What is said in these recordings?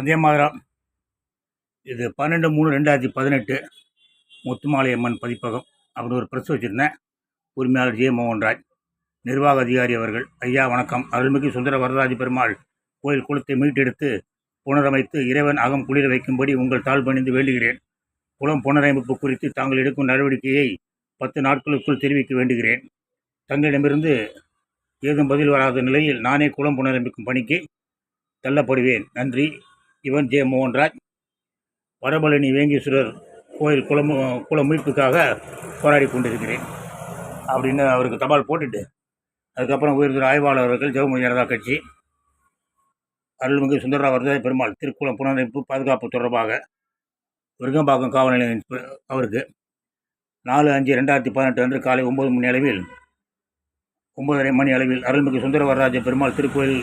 வந்தியமாதரம் இது பன்னெண்டு மூணு ரெண்டாயிரத்தி பதினெட்டு முத்துமாலை அம்மன் பதிப்பகம் அப்படின்னு ஒரு ப்ரெஸ் வச்சுருந்தேன். உரிமையாளர் ஜே மோகன்ராஜ் நிர்வாக அதிகாரி அவர்கள் ஐயா வணக்கம். அருள்மிகு சுந்தர வரதராஜ பெருமாள் கோயில் குளத்தை மீட்டெடுத்து புனரமைத்து இறைவன் அகம் குளிர வைக்கும்படி உங்கள் தாழ் பணிந்து வேண்டுகிறேன். குளம் புனரமைப்பு குறித்து தாங்கள் எடுக்கும் நடவடிக்கையை பத்து நாட்களுக்குள் தெரிவிக்க வேண்டுகிறேன். தங்களிடமிருந்து ஏதும் பதில் வராத நிலையில் நானே குளம் புனரமைக்கும் பணிக்கு தள்ளப்படுவேன். நன்றி. இவன் ஜே மோகன்ராஜ் வடபழனி வேங்கீஸ்வரர் கோயில் குளம் குளம் மீட்புக்காக போராடி கொண்டிருக்கிறேன் அப்படின்னு அவருக்கு தபால் போட்டுட்டு அதுக்கப்புறம் உயர்ந்த ஆய்வாளர்கள் ஜெகமொழி ஜனதா கட்சி அருள்மிகு சுந்தரராவ் வரதாய பெருமாள் திருக்குளம் புனரமைப்பு பாதுகாப்பு தொடர்பாக விருங்கம்பாக்கம் காவல் நிலையம் அவருக்கு நாலு அஞ்சு ரெண்டாயிரத்தி பதினெட்டு அன்று காலை ஒம்பது மணி அளவில் ஒன்பதரை மணி அளவில் அருள்மிகு சுந்தர வரராஜ பெருமாள் திருக்கோயில்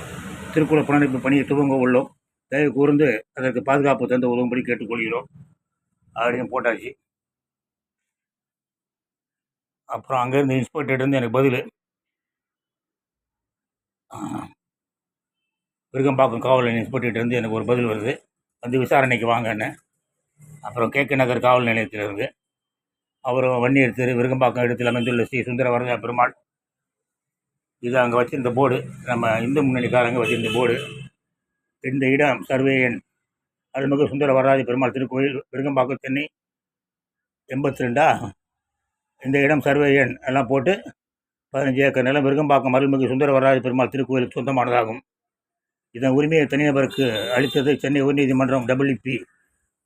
திருக்குள புனரமைப்பு பணியை துவங்க உள்ளோம். தயவு கூர்ந்து அதற்கு பாதுகாப்பு தந்து உதவும்படி கேட்டுக்கொள்கிறோம். அப்படின்னு போட்டாச்சு. அப்புறம் அங்கேருந்து இன்ஸ்பெக்டர் எனக்கு பதில். விருகம்பாக்கம் காவல் இன்ஸ்பெக்டர் இருந்து எனக்கு ஒரு பதில் வருது. வந்து விசாரணைக்கு வாங்கன்னு அப்புறம் கே கே நகர் காவல் நிலையத்திலிருந்து அவரும் வன்னியர் திரு விருகம்பாக்கம் இடத்தில் அமைந்துள்ள ஸ்ரீ சுந்தர வரதா பெருமாள். இது அங்கே வச்சிருந்த போர்டு நம்ம இந்து முன்னணிக்காரங்க வச்சிருந்த போர்டு இந்த இடம் சர்வேயன் அருள்மிகு சுந்தர வரராஜ பெருமாள் திருக்கோயில் விருகம்பாக்கம் சென்னை. எண்பத்தி ரெண்டா இந்த இடம் சர்வேயன் எல்லாம் போட்டு பதினஞ்சு ஏக்கர் நிலம் விருகம்பாக்கம் அருள்மிகு சுந்தர வரராஜ பெருமாள் திருக்கோயிலுக்கு சொந்தமானதாகும். இதன் உரிமையை தனிநபருக்கு அளித்தது சென்னை உயர்நீதிமன்றம் டபிள்யூபி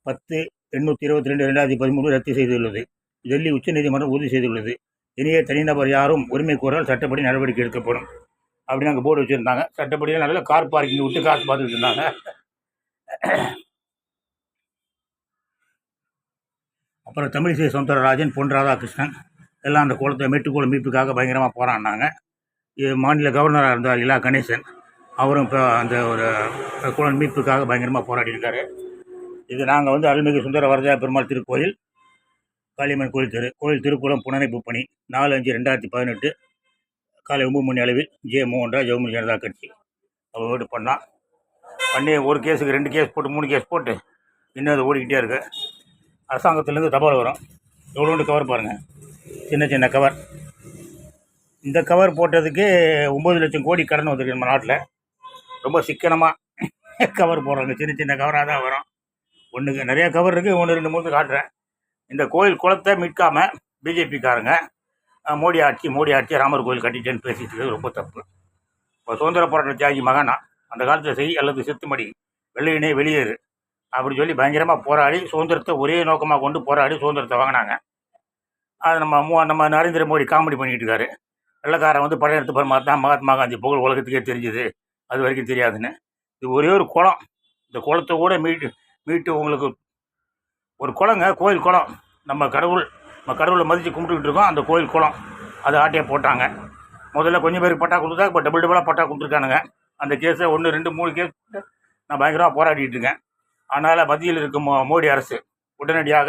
பத்து எண்ணூற்றி இருபத்தி ரெண்டு ரெண்டாயிரத்தி பதிமூணு ரத்து செய்துள்ளது. டெல்லி உச்சநீதிமன்றம் உறுதி செய்துள்ளது. இனிய தனிநபர் யாரும் உரிமை கோரால் சட்டப்படி நடவடிக்கை எடுக்கப்படும். அப்படின்னு அங்கே போர்டு வச்சுருந்தாங்க. சட்டப்படியாக நல்ல கார் பார்க்கிங் விட்டு காசு பார்த்துட்டு இருந்தாங்க. அப்புறம் தமிழிசை சவுந்தரராஜன் பொன் ராதாகிருஷ்ணன் எல்லாம் அந்த குளத்தை மேட்டுக்குளம் மீட்புக்காக பயங்கரமாக போராடினாங்க. இது மாநில கவர்னராக இருந்தார் இலா கணேசன். அவரும் இப்போ அந்த ஒரு குளம் மீட்புக்காக பயங்கரமாக போராடிருக்காரு இது நாங்கள் வந்து அருள்மிகு சுந்தர வரதா பெருமாள் திருக்கோயில் காளியம்மன் கோயில் தெரு கோயில் திருக்குளம் புனரமைப்பு பணி நாலு அஞ்சு ரெண்டாயிரத்தி பதினெட்டு காலை ஒம்பது மணி அளவில் ஜே மோகன்ராஜ் ஜெகமணி ஜனதா கட்சி. அவரோடு பண்ணான் பண்ணி ஒரு கேஸுக்கு ரெண்டு கேஸ் போட்டு மூணு கேஸ் போட்டு இன்னும் அது ஓடிக்கிட்டே இருக்கு. அரசாங்கத்துலேருந்து தபால் வரும். எவ்வளோண்டு கவர் பாருங்கள் சின்ன சின்ன கவர். இந்த கவர் போட்டதுக்கு ஒம்பது லட்சம் கோடி கடன் வந்திருக்கு நம்ம நாட்டில். ரொம்ப சிக்கனமாக கவர் போடுறாங்க. சின்ன சின்ன கவராக தான் வரும். ஒன்றுக்கு நிறைய கவர் இருக்குது ஒன்று ரெண்டு மூணு காட்டுறேன். இந்த கோயில் குளத்தை மீட்காமல் பிஜேபிக்காரங்க மோடி ஆட்சி மோடி ஆட்சி ராமர் கோயில் கட்டிட்டேன்னு பேசிட்டு இருக்கிறது ரொம்ப தப்பு. இப்போ சுதந்திர போராட்ட தியாகி மகனா அந்த காலத்தில் செய் அல்லது செத்துமடி வெள்ளையினே வெளியேறு அப்படி சொல்லி பயங்கரமாக போராடி சுதந்திரத்தை ஒரே நோக்கமாக கொண்டு போராடி சுதந்திரத்தை வாங்கினாங்க. அது நம்ம மோ நம்ம நரேந்திர மோடி காமெடி பண்ணிக்கிட்டு இருக்காரு. வெள்ளக்காரன் வந்து படம் எடுத்து மாதிரி தான் மகாத்மா காந்தி புகழ் உலகத்துக்கே தெரிஞ்சுது அது வரைக்கும் தெரியாதுன்னு. இது ஒரே ஒரு குளம். இந்த குளத்தை கூட மீட்டு மீட்டு உங்களுக்கு ஒரு குளங்க கோயில் குளம். நம்ம கடவுள் நம்ம கடவுளை மதித்து கும்பிட்டுக்கிட்டு இருக்கோம். அந்த கோயில் குளம். அது ஆட்டையை போட்டாங்க. முதல்ல கொஞ்சம் பேருக்கு பட்டா கொடுத்தா இப்போ டபுள் டபுளாக பட்டா கொடுத்துருக்கானுங்க. அந்த கேஸை ஒன்று ரெண்டு மூணு கேஸ் நான் பயங்கரமாக போராடிட்டு இருக்கேன். அதனால் மத்தியில் இருக்கும் மோ மோடி அரசு உடனடியாக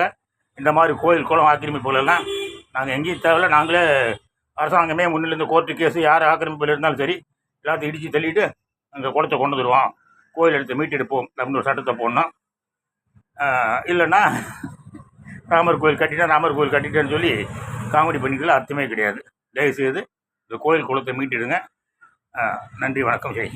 இந்த மாதிரி கோயில் குளம் ஆக்கிரமிப்புகளெல்லாம் நாங்கள் எங்கேயும் தேவையில்ல. நாங்களே அரசாங்கமே முன்னிலிருந்து கோர்ட்டு கேஸு யார் ஆக்கிரமிப்பில் இருந்தாலும் சரி எல்லாத்தையும் இடித்து தள்ளிட்டு அங்கே குளத்தை கொண்டு வந்துடுவோம் கோயில் எடுத்து மீட்டெடுப்போம் அப்படின்னு ஒரு சட்டத்தை போடணும். இல்லைன்னா ராமர் கோயில் கட்டிட்டேன் ராமர் கோயில் கட்டிட்டேன்னு சொல்லி காமெடி பண்ணிக்கலாம் அர்த்தமே கிடையாது. தயவுசெய்து இந்த கோயில் குளத்தை மீட்டிடுங்க. நன்றி வணக்கம் ஜெய்